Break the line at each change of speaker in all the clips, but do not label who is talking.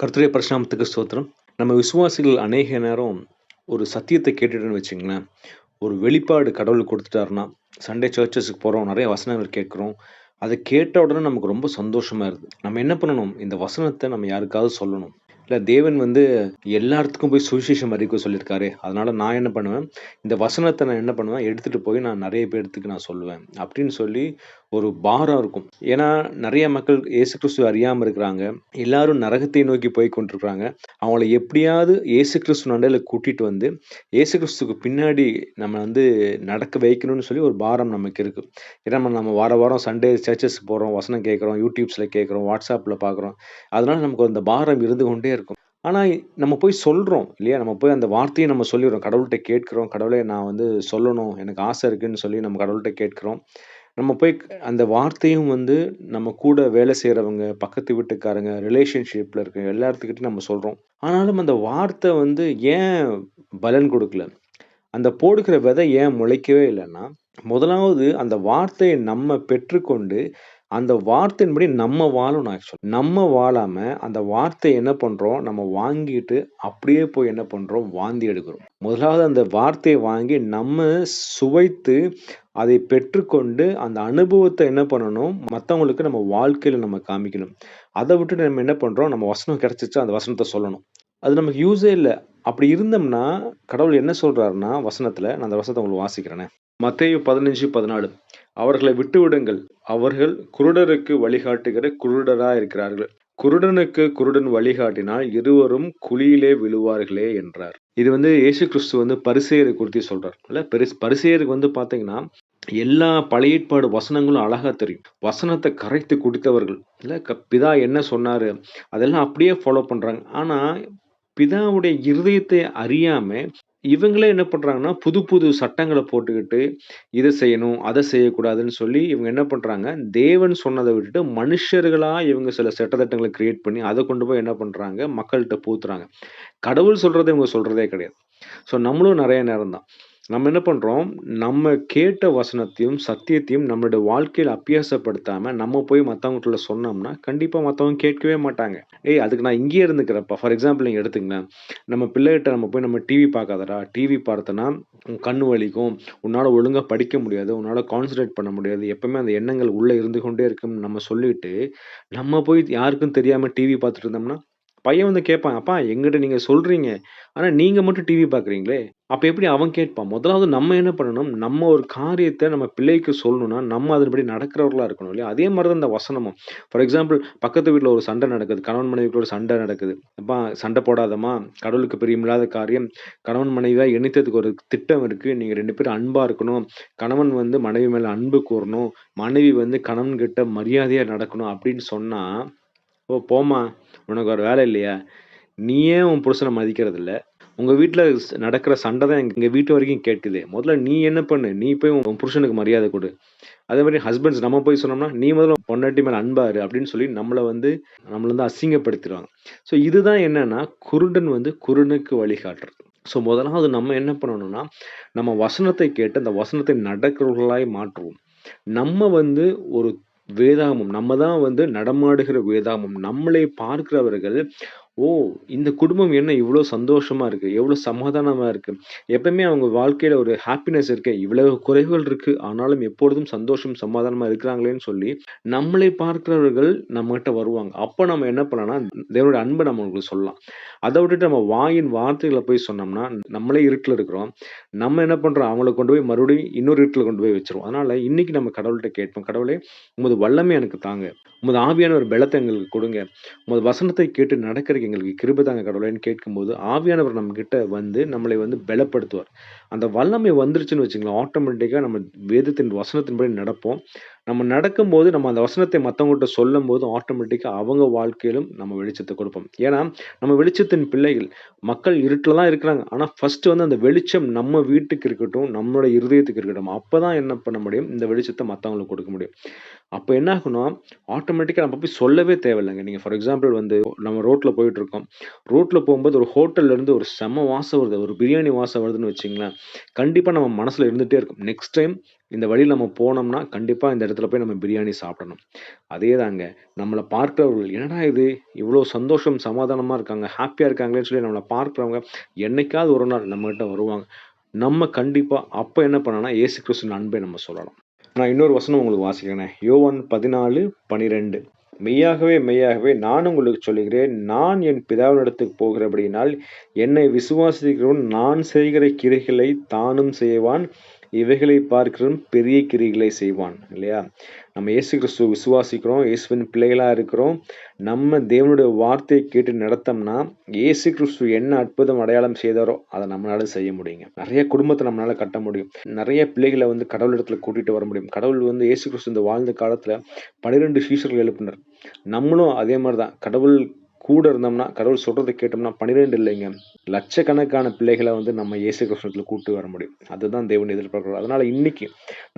கர்த்தருடைய பரிசுநாமத்துக்கு ஸ்தோத்திரம். நம்ம விசுவாசிகள் அநேக நேரம் ஒரு சத்தியத்தை கேட்டுட்டோன்னு வச்சுக்கங்களேன், ஒரு வெளிப்பாடு கடவுள் கொடுத்துட்டாருன்னா சண்டே சர்ச்சஸுக்கு போகிறோம் நிறைய வசனங்கள் கேட்குறோம் அதை கேட்ட உடனே நமக்கு ரொம்ப சந்தோஷமாக இருக்குது. நம்ம என்ன பண்ணணும்? இந்த வசனத்தை நம்ம யாருக்காவது சொல்லணும். இல்லை தேவன் வந்து எல்லாத்துக்கும் போய் சுவிசேஷம் அறிவிக்க சொல்லியிருக்காரு அதனால் நான் என்ன பண்ணுவேன், இந்த வசனத்தை நான் என்ன பண்ணுவேன், எடுத்துகிட்டு போய் நான் நிறைய பேர்த்துக்கு நான் சொல்லுவேன். அப்படின்னு சொல்லி ஒரு பாரம் இருக்கும். ஏன்னா, நிறைய மக்கள் இயேசு கிறிஸ்துவ அறியாமல் இருக்கிறாங்க. எல்லாரும் நரகத்தை நோக்கி போய் கொண்டிருக்கிறாங்க. அவங்கள எப்படியாவது இயேசு கிறிஸ்து நண்டையில் கூட்டிகிட்டு வந்து, இயேசு கிறிஸ்துக்கு பின்னாடி நம்ம வந்து நடக்க வைக்கணும்னு சொல்லி ஒரு பாரம் நமக்கு இருக்குது ஏன்னா நம்ம வார வாரம் சண்டே சர்ச்சஸ் போகிறோம் வசனம் கேட்குறோம் யூடியூப்ஸில் கேட்குறோம் வாட்ஸ்அப்பில் பார்க்குறோம். அதனால் நமக்கு அந்த பாரம் இருந்து கொண்டே இருக்கும். ஆனா, நம்ம போய் சொல்றோம் இல்லையா? நம்ம போய் அந்த வார்த்தையை நம்ம சொல்லிடுறோம் கடவுள்ட்ட கேட்கிறோம். கடவுளே நான் வந்து சொல்லணும். எனக்கு ஆசை இருக்குன்னு சொல்லி நம்ம கடவுள்ட்ட கேட்கிறோம். நம்ம போய் அந்த வார்த்தையும் வந்து நம்ம கூட வேலை செய்கிறவங்க பக்கத்து வீட்டுக்காரங்க, ரிலேஷன்ஷிப்ல இருக்க எல்லாத்துக்கிட்டையும் நம்ம சொல்றோம். ஆனாலும் அந்த வார்த்தை வந்து ஏன் பலன் கொடுக்கல அந்த போடுகிற விதை ஏன் முளைக்கவே இல்லைன்னா முதலாவது அந்த வார்த்தையை நம்ம பெற்றுக்கொண்டு, அந்த வார்த்தையின்படி நம்ம வாழணும் ஆக்சுவலா. நம்ம வாழாம, அந்த வார்த்தைய என்ன பண்றோம், நம்ம வாங்கிட்டு அப்படியே போய் என்ன பண்றோம், வாந்தி எடுக்கிறோம். முதலாவது அந்த வார்த்தைய வாங்கி நம்ம சுவைத்து, அதை பெற்றுக்கொண்டு, அந்த அனுபவத்த என்ன பண்ணணும், மத்தவங்களுக்கு நம்ம வாழ்க்கையில நம்ம காமிக்கணும். அத விட்டுட்டு நம்ம என்ன பண்றோம், நம்ம வசனம் கிடைச்சிச்சா, அந்த வசனத்த சொல்லணும். அது நமக்கு யூஸே இல்ல. அப்படி இருந்தோம்னா, கடவுள் என்ன சொல்றாருன்னா, வசனத்துல நான் அந்த வசனத்த உங்களுக்கு வாசிக்கிறேனே. மத்தேயு 15:14 அவர்களை விட்டுவிடுங்கள். அவர்கள் குருடருக்கு வழிகாட்டுகிற குருடரா இருக்கிறார்கள். குருடனுக்கு குருடன் வழிகாட்டினால் இருவரும் குழியிலே விழுவார்களே என்றார். இது வந்து இயேசு கிறிஸ்து வந்து பரிசெயரை குறித்து சொல்றார். இல்ல பெரிஸ் பரிசெயருக்கு வந்து பாத்தீங்கன்னா எல்லா பழைய ஏற்பாடு வசனங்களும் அழகா தெரியும். வசனத்தை கரைத்து குடித்தவர்கள். இல்ல க பிதா என்ன சொன்னாரு, அதெல்லாம் அப்படியே ஃபாலோ பண்றாங்க. ஆனா, பிதாவுடைய இருதயத்தை அறியாம, இவங்களே என்ன பண்ணுறாங்கன்னா புது புது சட்டங்களை போட்டுக்கிட்டு, இதை செய்யணும், அதை செய்யக்கூடாதுன்னு சொல்லி இவங்க என்ன பண்ணுறாங்க தேவன் சொன்னதை விட்டுட்டு மனுஷர்களாக இவங்க சில சட்டத்திட்டங்களை கிரியேட் பண்ணி, அதை கொண்டு போய் என்ன பண்ணுறாங்க மக்கள்கிட்ட பூத்துறாங்க கடவுள் சொல்கிறத இவங்க சொல்கிறதே கிடையாது. ஸோ நம்மளும் நிறைய நேரம் தான். நம்ம என்ன பண்ணுறோம் நம்ம கேட்ட வசனத்தையும், சத்தியத்தையும் நம்மளுடைய வாழ்க்கையில் அபியாசப்படுத்தாம, நம்ம போய் மற்றவங்கள்ட்ட சொன்னோம்னா, கண்டிப்பாக மற்றவங்க கேட்கவே மாட்டாங்க. "ஏய் அதுக்கு நான் இங்கேயே இருந்துக்கிறேன்ப்பா." ஃபார் எக்ஸாம்பிள் நீங்கள் எடுத்துக்கங்களேன். நம்ம பிள்ளைகிட்ட நம்ம போய் நம்ம டிவி பார்க்காதடா, டிவி பார்த்தனா உன் கண்ணு வலிக்கும், உன்னால் ஒழுங்காக படிக்க முடியாது, உன்னால் கான்சன்ட்ரேட் பண்ண முடியாது, எப்பவுமே அந்த எண்ணங்கள் உள்ளே இருந்து கொண்டே இருக்கும்னு நம்ம சொல்லிட்டு, நம்ம போய் யாருக்கும் தெரியாமல் டிவி பார்த்துட்டு இருந்தோம்னா, பையன் வந்து கேட்பான், "அப்பா எங்கிட்ட நீங்கள் சொல்கிறீங்க ஆனால் நீங்கள் மட்டும் டிவி பார்க்குறீங்களே." அப்போ எப்படி அவன் கேட்பான்? முதலாவது நம்ம என்ன பண்ணணும், நம்ம ஒரு காரியத்தை நம்ம பிள்ளைக்கு சொல்லணும்னா, நம்ம அதன்படி நடக்கிறவர்களா இருக்கணும் இல்லையா? அதே மாதிரி தான் இந்த வசனமும். ஃபார் எக்ஸாம்பிள் பக்கத்து வீட்டில் ஒரு சண்டை நடக்குது. கணவன் மனைவிக்குள்ள ஒரு சண்டை நடக்குது. அப்பா சண்டை போடாதம்மா, கடவுளுக்கு பிரியமில்லாத காரியம். கணவன் மனைவியாக இணைத்ததுக்கு ஒரு திட்டம் இருக்குது நீங்கள் ரெண்டு பேரும் அன்பாக இருக்கணும். கணவன் வந்து மனைவி மேலே அன்பு கூறணும் மனைவி வந்து கணவன்கிட்ட மரியாதையாக நடக்கணும்." அப்படின்னு சொன்னால் "ஓ போம்மா, உனக்கு ஒரு வேலை இல்லையா? நீ ஏன் உன் புருஷனை மதிக்கிறதில்ல? உங்க வீட்ல நடக்கிற சண்டை தான் எங்கள் வீட்டு வரைக்கும் கேட்குது. முதல்ல நீ என்ன பண்ணு, நீ போய் உன் புருஷனுக்கு மரியாதை கொடு அதே மாதிரி ஹஸ்பண்ட்ஸ் நம்ம போய் சொன்னோம்னா, "நீ முதல்ல பொண்டாட்டி மேலே அன்பாரு அப்படின்னு சொல்லி நம்மளை வந்து நம்மளை வந்து அசிங்கப்படுத்திடுவாங்க ஸோ இதுதான் என்னன்னா, குருடன் வந்து குருடனுக்கு வழிகாட்டுறது. ஸோ முதலாவது நம்ம என்ன பண்ணணும்னா, நம்ம வசனத்தை கேட்டு அந்த வசனத்தை நடக்கிறவர்களாய் மாற்றுவோம். நம்ம வந்து ஒரு வேதாகமம். நம்ம தான் வந்து நடமாடுகிற வேதாகமம். நம்மளை பார்க்கிறவர்கள், "ஓ! இந்த குடும்பம் என்ன இவ்ளோ சந்தோஷமா இருக்கு. எவ்ளோ சமாதானமா இருக்கு. எப்பவுமே அவங்க வாழ்க்கையில ஒரு ஹாப்பினஸ் இருக்கே. இவ்வளவு குறைவுகள் இருக்கு. ஆனாலும் எப்பொழுதும் சந்தோஷம், சமாதானமா இருக்கிறாங்களேன்னு" சொல்லி நம்மளை பார்க்கிறவர்கள் நம்மகிட்ட வருவாங்க. அப்ப நம்ம என்ன பண்ணலாம்னா, தேவனுடைய அன்ப நம்ம அவங்களுக்கு சொல்லலாம். அத விட்டுட்டு நம்ம வாயின் வார்த்தைகள போய் சொன்னோம்னா, நம்மளே இருட்டுல இருக்கிறோம். நம்ம என்ன பண்றோம், அவங்கள கொண்டு போய் மறுபடியும் இன்னொரு இருட்டுல கொண்டு போய் வச்சுருவோம். அதனால இன்னைக்கு நம்ம கடவுள்ட்ட கேட்போம். "கடவுளே, உமது வல்லமை எனக்கு தாங்க. உமது ஆவியான ஒரு பலத்த எங்களுக்கு கொடுங்க. உமது வசனத்தை கேட்டு நடக்கிறதுக்கு எங்களுக்கு கிருப தாங்க கடவுளேன்னு" கேட்கும்போது, ஆவியானவர் நம்மக்கிட்ட வந்து நம்மளை வந்து பலப்படுத்துவார். அந்த வல்லமை வந்துருச்சுன்னு வச்சுக்கங்களேன், ஆட்டோமேட்டிக்காக நம்ம வேதத்தின் வசனத்தின்படி நடப்போம். நம்ம நடக்கும்போது, நம்ம அந்த வசனத்தை மற்றவங்ககிட்ட சொல்லும் போது ஆட்டோமேட்டிக்காக அவங்க வாழ்க்கையிலும் நம்ம வெளிச்சத்தை கொடுப்போம். ஏன்னா, நம்ம வெளிச்சத்தின் பிள்ளைகள். மக்கள் இருட்டில் தான் இருக்கிறாங்க. ஆனால் ஃபஸ்ட்டு வந்து அந்த வெளிச்சம் நம்ம வீட்டுக்கு இருக்கட்டும், நம்மளோட இருதயத்துக்கு இருக்கட்டும். அப்பதான் என்ன பண்ண முடியும், இந்த வெளிச்சத்தை மற்றவங்களுக்கு கொடுக்க முடியும். அப்போ என்ன ஆகும்னா ஆட்டோமேட்டிக்காக நம்ம போய் சொல்லவே தேவையில்லைங்க. நீங்கள் ஃபார் எக்ஸாம்பிள் வந்து நம்ம ரோட்டில் போயிட்டுருக்கோம். ரோட்டில் போகும்போது ஒரு ஹோட்டல்லேருந்து ஒரு செம வாசம் வருது. ஒரு பிரியாணி வாசம் வருதுன்னு வச்சுங்களேன். கண்டிப்பாக நம்ம மனசில் இருந்துகிட்டே இருக்கும். நெக்ஸ்ட் டைம் இந்த வழியில் நம்ம போனோம்னா கண்டிப்பாக இந்த இடத்துல போய் நம்ம பிரியாணி சாப்பிடணும். அதே தாங்க நம்மளை பார்க்குறவர்கள் என்னடா இது? இவ்வளோ சந்தோஷம் சமாதானமாக இருக்காங்க. ஹாப்பியாக இருக்காங்களேன்னு சொல்லி நம்மளை பார்க்குறவங்க என்னைக்காவது ஒரு நாள் நம்மகிட்ட வருவாங்க. நம்ம கண்டிப்பாக அப்போ என்ன பண்ணோம்னா ஏசு கிறிஸ்துவின் அன்பை நம்ம சொல்லலாம் நான் இன்னொரு வசனம் உங்களுக்கு வாசிக்கிறேன். யோவான் பதினாலு பனிரெண்டு. மெய்யாகவே மெய்யாகவே நான் உங்களுக்கு சொல்லுகிறேன் நான் என் பிதாவினிடத்துக்கு போகிறபடியினால் என்னை விசுவாசிக்கிறவன் நான் செய்கிற கிரைகளை தானும் செய்வான். இவைகளை பார்க்கிறவன் பெரிய கிரிகளை செய்வான் இல்லையா? நம்ம இயேசு கிறிஸ்து விசுவாசிக்கிறோம் இயேசுவின் பிள்ளைகளாக இருக்கிறோம். நம்ம தேவனுடைய வார்த்தையை கேட்டு நடத்தோம்னா இயேசு கிறிஸ்து என்ன அற்புதம் அடையாளம் செய்தாரோ அதை நம்மளால செய்ய முடியுங்க. நிறைய குடும்பத்தை நம்மளால கட்ட முடியும். நிறைய பிள்ளைகளை வந்து கடவுள் இடத்துல கூட்டிட்டு வர முடியும். கடவுள் வந்து இயேசு கிறிஸ்து இந்த வாழ்ந்த காலத்துல பனிரெண்டு சீசர்கள் எழுப்பினர். நம்மளும் அதே மாதிரி தான் கடவுள் கூட இருந்தோம்னா கடவுள் சொல்கிறத கேட்டோம்னா பன்னிரெண்டு இல்லைங்க. லட்சக்கணக்கான பிள்ளைகளை வந்து நம்ம இயேசு கிருஷ்ணத்தில் கூட்டு வர முடியும். அதுதான் தேவன் எதிர்பார்க்கிறோம் அதனால் இன்றைக்கி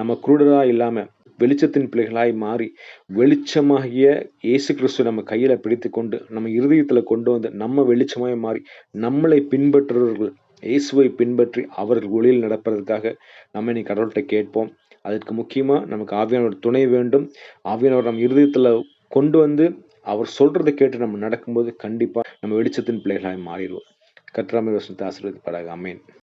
நம்ம குருடராக இல்லாமல் வெளிச்சத்தின் பிள்ளைகளாய் மாறி வெளிச்சமாகிய இயேசு கிறிஸ்து நம்ம கையில் பிடித்து கொண்டு நம்ம இருதயத்தில் கொண்டு வந்து நம்ம வெளிச்சமாய் மாறி நம்மளை பின்பற்றுறவர்கள் இயேசுவை பின்பற்றி அவர்கள் ஒளியில் நடப்பதற்காக நம்ம இன்னைக்கு கடவுள்கிட்ட கேட்போம். அதற்கு முக்கியமாக நமக்கு ஆவியானவர் துணை வேண்டும். ஆவியானவர் நம் இருதயத்தில் கொண்டு வந்து அவர் சொல்றதை கேட்டு நம்ம நடக்கும்போது கண்டிப்பா நம்ம வெளிச்சத்தின் பிள்ளைகளாக மாறிடுவோம். கற்றாமை வசனத்தை ஆசீர்வதிப்பதாக அமேன்